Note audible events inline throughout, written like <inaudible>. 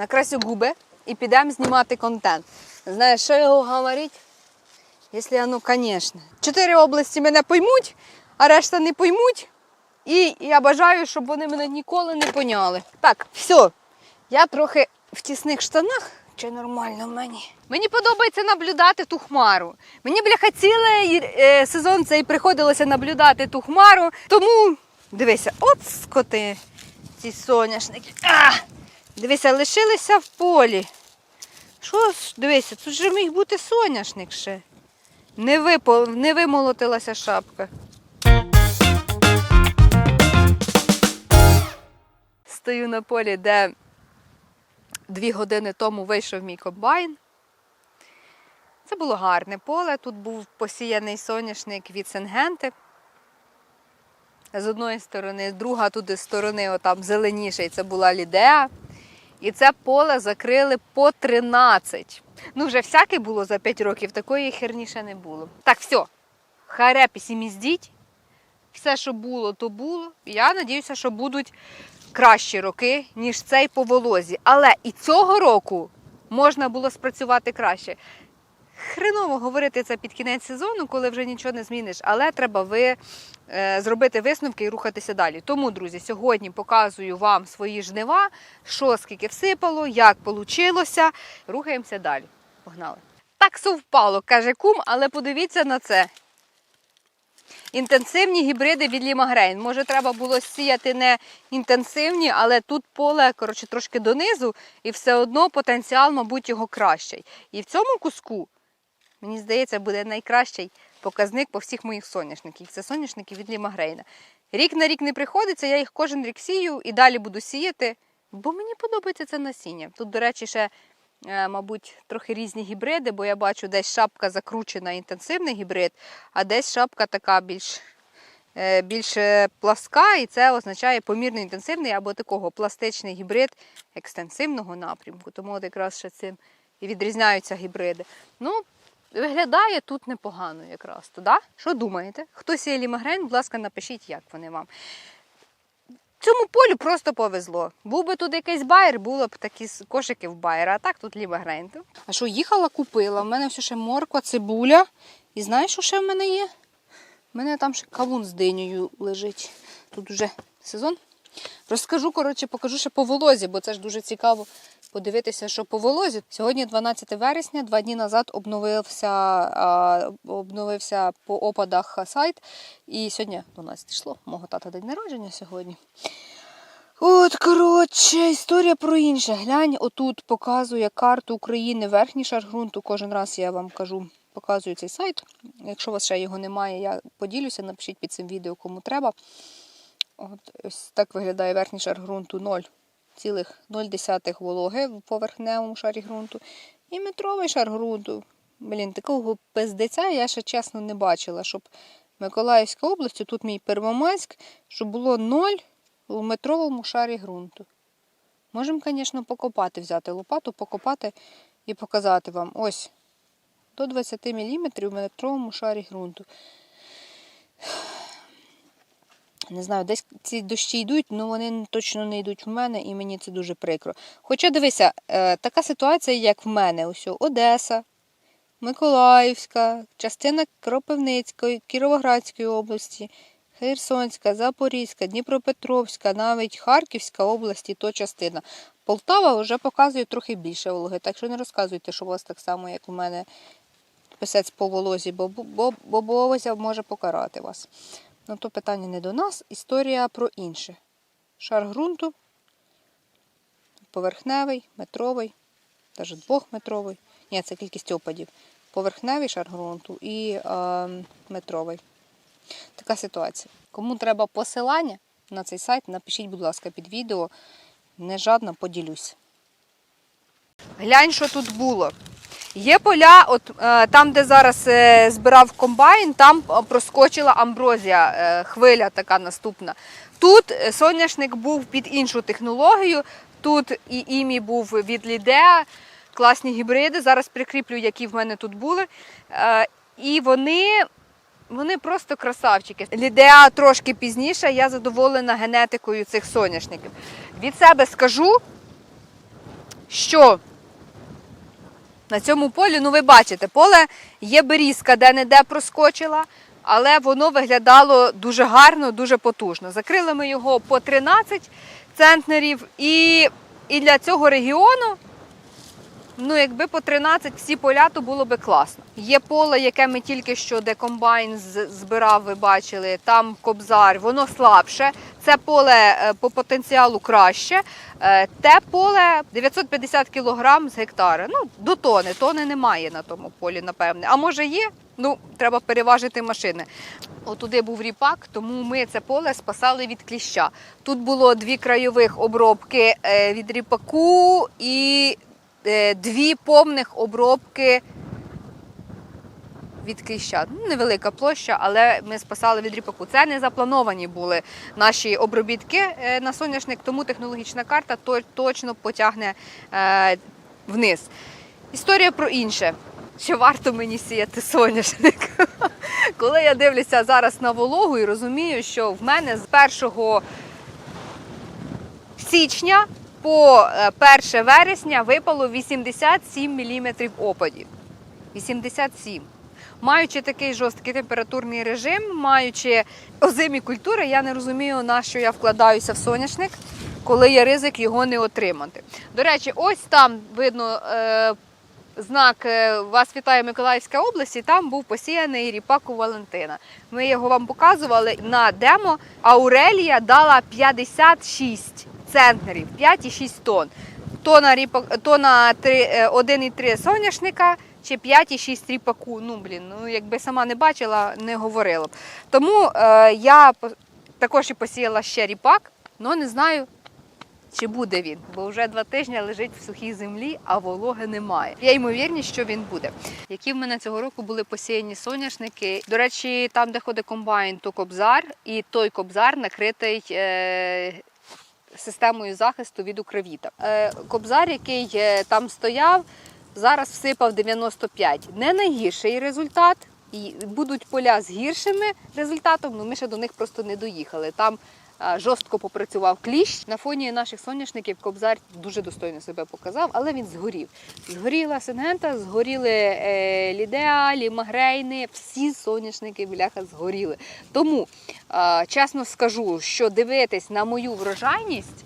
накрасю губи і підемо знімати контент. Знаєш, що його говорити? Якщо ну, звісно. Чотири області мене поймуть, а решта не поймуть. І я бажаю, щоб вони мене ніколи не поняли. Так, все. Я трохи в тісних штанах. Чи нормально мені? Мені подобається наблюдати ту хмару. Мені, бляха, цілий е, сезон цей приходилося наблюдати ту хмару. Тому дивися, от скоти, ці соняшники. А! Дивися, лишилися в полі. Що дивися, тут же міг бути соняшник ще. Не, випо, не вимолотилася шапка. Стою на полі, де дві години тому вийшов мій комбайн. Це було гарне поле. Тут був посіяний соняшник від Сенгенти. З одної сторони, друга туди сторони, отам зеленіший, це була Лідеа. І це поле закрили по 13. Ну, вже всяке було за 5 років, такої херні ще не було. Так, все. Харе міздіть. Все, що було, то було. Я сподіваюся, що будуть кращі роки, ніж цей по волозі. Але і цього року можна було спрацювати краще. Хреново говорити це під кінець сезону, коли вже нічого не зміниш, але треба ви е, зробити висновки і рухатися далі. Тому, друзі, сьогодні показую вам свої жнива, що скільки всипало, як вийшло. Рухаємося далі. Погнали. Так совпало, каже кум, але подивіться на це. Інтенсивні гібриди від Лімагрейн. Може, треба було сіяти не інтенсивні, але тут поле коротше, трошки донизу, і все одно потенціал, мабуть, його кращий. І в цьому куску, мені здається, буде найкращий показник по всіх моїх соняшників. Це соняшники від Лімагрейна. Рік на рік не приходиться, я їх кожен рік сію і далі буду сіяти, бо мені подобається це насіння. Тут, до речі, ще. е, Мабуть, трохи різні гібриди, бо я бачу, десь шапка закручена інтенсивний гібрид, а десь шапка така більш, е, більш е, пласка, і це означає помірно інтенсивний або такого пластичний гібрид екстенсивного напрямку. Тому от якраз ще цим і відрізняються гібриди. Ну, виглядає тут непогано якраз. То, да? Що думаєте? Хто сіє лімагрейн, будь ласка, напишіть, як вони вам. Цьому полю просто повезло. Був би тут якийсь байер, було б такі кошики в байера, а так тут лімагрейн. А що, їхала, купила. У мене все ще морква, цибуля. І знаєш, що ще в мене є? У мене там ще кавун з динею лежить. Тут уже сезон. Розкажу, коротше, покажу ще по волозі, бо це ж дуже цікаво подивитися, що по волозі. Сьогодні 12 вересня, два дні назад обновився, обновився по опадах сайт. І сьогодні до нас дійшло. Мого тата день народження сьогодні. От, коротше, історія про інше. Глянь, отут показує карту України, верхній шар ґрунту. Кожен раз я вам кажу, показую цей сайт. Якщо у вас ще його немає, я поділюся, напишіть під цим відео, кому треба. От ось так виглядає верхній шар ґрунту 0,0 вологи в поверхневому шарі ґрунту. І метровий шар ґрунту. Блін, такого пиздеця я ще чесно не бачила, щоб Миколаївська область, тут мій Первомайськ, щоб було 0 у метровому шарі ґрунту. Можемо, звісно, покопати, взяти лопату, покопати і показати вам. Ось до 20 мм в метровому шарі ґрунту. Не знаю, десь ці дощі йдуть, але вони точно не йдуть в мене, і мені це дуже прикро. Хоча дивися, е, така ситуація, як в мене, ось Одеса, Миколаївська, частина Кропивницької, Кіровоградської області, Херсонська, Запорізька, Дніпропетровська, навіть Харківська область то частина. Полтава вже показує трохи більше вологи, так що не розказуйте, що у вас так само, як у мене писець по волозі, бо, бо, бо волозя може покарати вас. Ну, то питання не до нас, історія про інше. Шар ґрунту, поверхневий, метровий, навіть двохметровий. Ні, це кількість опадів. Поверхневий шар ґрунту і е, метровий. Така ситуація. Кому треба посилання на цей сайт, напишіть, будь ласка, під відео. Не жадно поділюсь. Глянь, що тут було. Є поля, от е, там, де зараз е, збирав комбайн, там е, проскочила амброзія, хвиля така наступна. Тут соняшник був під іншу технологію. Тут і імі був від Лідеа, класні гібриди. Зараз прикріплю, які в мене тут були. І вони, вони просто красавчики. Лідеа трошки пізніше, я задоволена генетикою цих соняшників. Від себе скажу, що на цьому полі, ну ви бачите, поле є берізка, де не де проскочила, але воно виглядало дуже гарно, дуже потужно. Закрили ми його по 13 центнерів, і, і для цього регіону, ну якби по 13 всі поля, то було би класно. Є поле, яке ми тільки що, де комбайн збирав, ви бачили, там кобзар, воно слабше. Це поле е, по потенціалу краще. Е, Те поле 950 кг з гектара. Ну, до тони. Тони немає на тому полі, напевне. А може є? Ну, треба переважити машини. Отуди був ріпак, тому ми це поле спасали від кліща. Тут було дві крайових обробки е, від ріпаку і дві повних обробки від кліща. Ну, невелика площа, але ми спасали від ріпаку. Це не заплановані були наші обробітки е, на соняшник, тому технологічна карта точно потягне е, вниз. Історія про інше. Чи варто мені сіяти соняшник? <laughs> Коли я дивлюся зараз на вологу і розумію, що в мене з 1 січня по е, 1 вересня випало 87 мм опадів. 87. Маючи такий жорсткий температурний режим, маючи озимі культури, я не розумію, на що я вкладаюся в соняшник, коли є ризик його не отримати. До речі, ось там видно е, знак е, Вас вітає Миколаївська область, і там був посіяний ріпак у Валентина. Ми його вам показували на демо. Аурелія дала 56 центнерів, 5,6 тонн. Тона, ріпак, тона три- е, 1,3 соняшника чи 5,6 ріпаку. Ну, блін, ну якби сама не бачила, не говорила б. Тому е, я також і посіяла ще ріпак, але не знаю, чи буде він, бо вже два тижні лежить в сухій землі, а вологи немає. Я ймовірність, що він буде. Які в мене цього року були посіяні соняшники. До речі, там, де ходить комбайн, то кобзар, і той кобзар накритий. Е- Системою захисту від укровіта. Е, Кобзар, який е, там стояв, зараз всипав 95. Не найгірший результат. І будуть поля з гіршими результатом, але ми ще до них просто не доїхали. Там жорстко попрацював кліщ. На фоні наших соняшників Кобзар дуже достойно себе показав, але він згорів. Згоріла Сингента, згоріли е, Лідеа, Лімагрейни, всі соняшники бляха згоріли. Тому чесно скажу, що дивитись на мою врожайність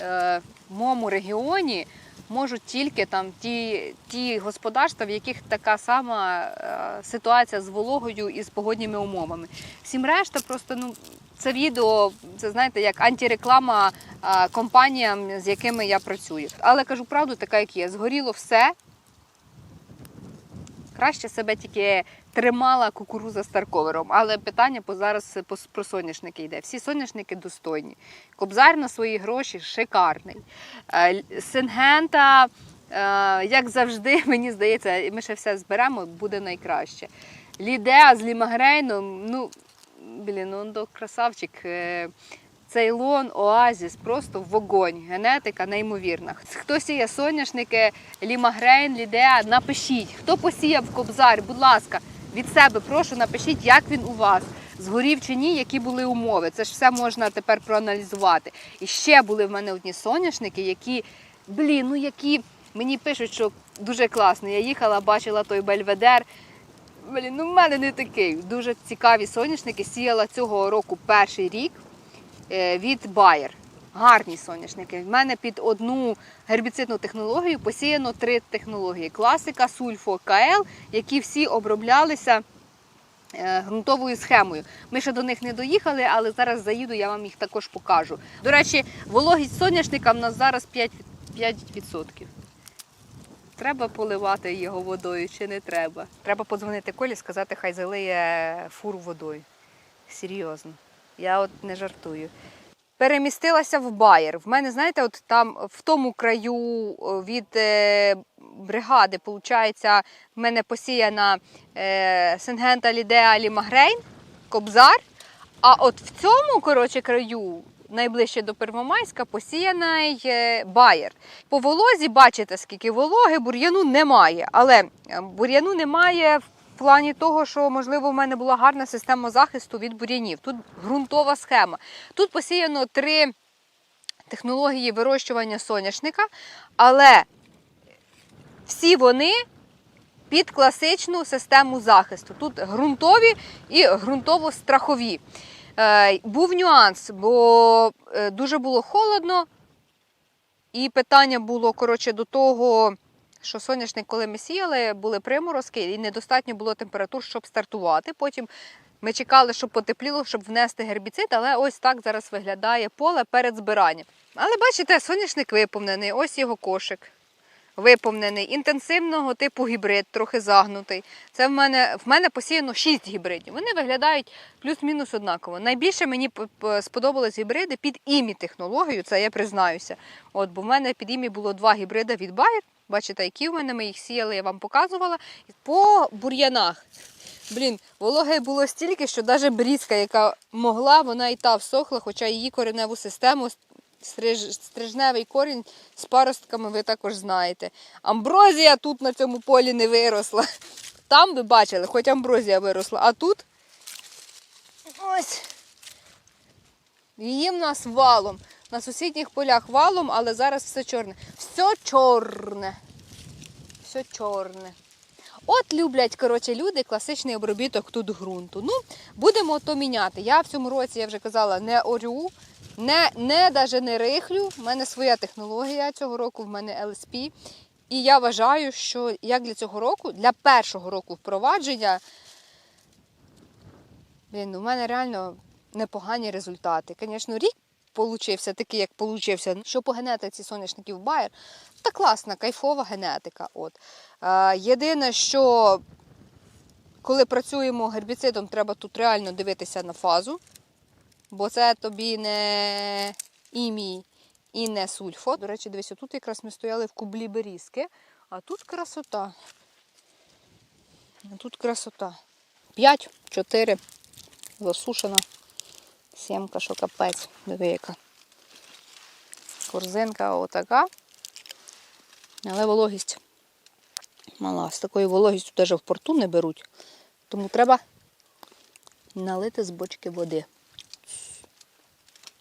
е, в моєму регіоні можуть тільки там ті, ті господарства, в яких така сама е, ситуація з вологою і з погодніми умовами. Всім решта просто ну. Це відео, це знаєте, як антиреклама е, компаніям, з якими я працюю. Але кажу правду, така як є. Згоріло все. Краще себе тільки тримала кукуруза з старковером. Але питання по зараз про соняшники йде. Всі соняшники достойні. Кобзар на свої гроші шикарний. Е, Сингента, е, як завжди, <laughs> мені здається, ми ще все зберемо, буде найкраще. Лідеа з Лімагрейном, ну, блін, ну, до красавчик. Цейлон, Оазіс, просто вогонь, генетика неймовірна. Хто сіє соняшники, лімагрейн, лідеа, напишіть. Хто посіяв кобзар, будь ласка, від себе прошу, напишіть, як він у вас. Згорів чи ні, які були умови. Це ж все можна тепер проаналізувати. І ще були в мене одні соняшники, які, блін, ну які мені пишуть, що дуже класно. Я їхала, бачила той бельведер. Блін, ну в мене не такий. Дуже цікаві соняшники. Сіяла цього року перший рік від Bayer. Гарні соняшники. В мене під одну гербіцидну технологію посіяно три технології: класика, сульфо, КЛ, які всі оброблялися е, ґрунтовою схемою. Ми ще до них не доїхали, але зараз заїду, я вам їх також покажу. До речі, вологість соняшника в нас зараз 5%. 5%. Треба поливати його водою чи не треба? Треба подзвонити Колі, сказати, хай залиє фуру водою. Серйозно. Я от не жартую. Перемістилася в Байер. В мене, знаєте, от там в тому краю від е, бригади, виходить, в мене посіяна е, Сингента Лідеа Лімагрейн, Кобзар. А от в цьому коротше, краю, найближче до Первомайська, посіяний е, Байер. По волозі бачите, скільки вологи, бур'яну немає. Але е, бур'яну немає в плані того, що, можливо, в мене була гарна система захисту від бур'янів. Тут ґрунтова схема. Тут посіяно три. технології вирощування соняшника, але всі вони під класичну систему захисту. Тут ґрунтові і ґрунтово-страхові. Е, був нюанс, бо е, дуже було холодно, і питання було коротше, до того, що соняшник, коли ми сіяли, були приморозки, і недостатньо було температур, щоб стартувати. Потім ми чекали, щоб потепліло, щоб внести гербіцид, але ось так зараз виглядає поле перед збиранням. Але бачите, соняшник виповнений, ось його кошик. Виповнений інтенсивного типу гібрид, трохи загнутий. Це в мене в мене посіяно 6 гібридів. Вони виглядають плюс-мінус однаково. Найбільше мені сподобались гібриди під імі технологію, це я признаюся. От, бо в мене під імі було два гібриди від Bayer. Бачите, які в мене ми їх сіяли, я вам показувала. По бур'янах. Блін, вологи було стільки, що навіть брізка, яка могла, вона і та всохла, хоча її кореневу систему стриж, стрижневий корінь з паростками ви також знаєте. Амброзія тут на цьому полі не виросла. Там ви бачили, хоч амброзія виросла, а тут ось. Її в нас валом. На сусідніх полях валом, але зараз все чорне. Все чорне. Все чорне. От люблять, коротше, люди класичний обробіток тут ґрунту. Ну, будемо то міняти. Я в цьому році, я вже казала, не орю, не, не даже не рихлю. У мене своя технологія цього року, в мене LSP. І я вважаю, що як для цього року, для першого року впровадження, блін, ну, в мене реально непогані результати. Звісно, рік получився такий, як получився. Що по генетиці соняшників Bayer, та класна, кайфова генетика. От. Е, єдине, що коли працюємо гербіцидом, треба тут реально дивитися на фазу, бо це тобі не імій і не сульфо. До речі, дивись, тут якраз ми стояли в кублі берізки, а тут красота. Тут красота. 5, 4, засушена. Сімка, що капець, диви яка. Корзинка отака. Але вологість мала. З такою вологістю навіть в порту не беруть. Тому треба налити з бочки води.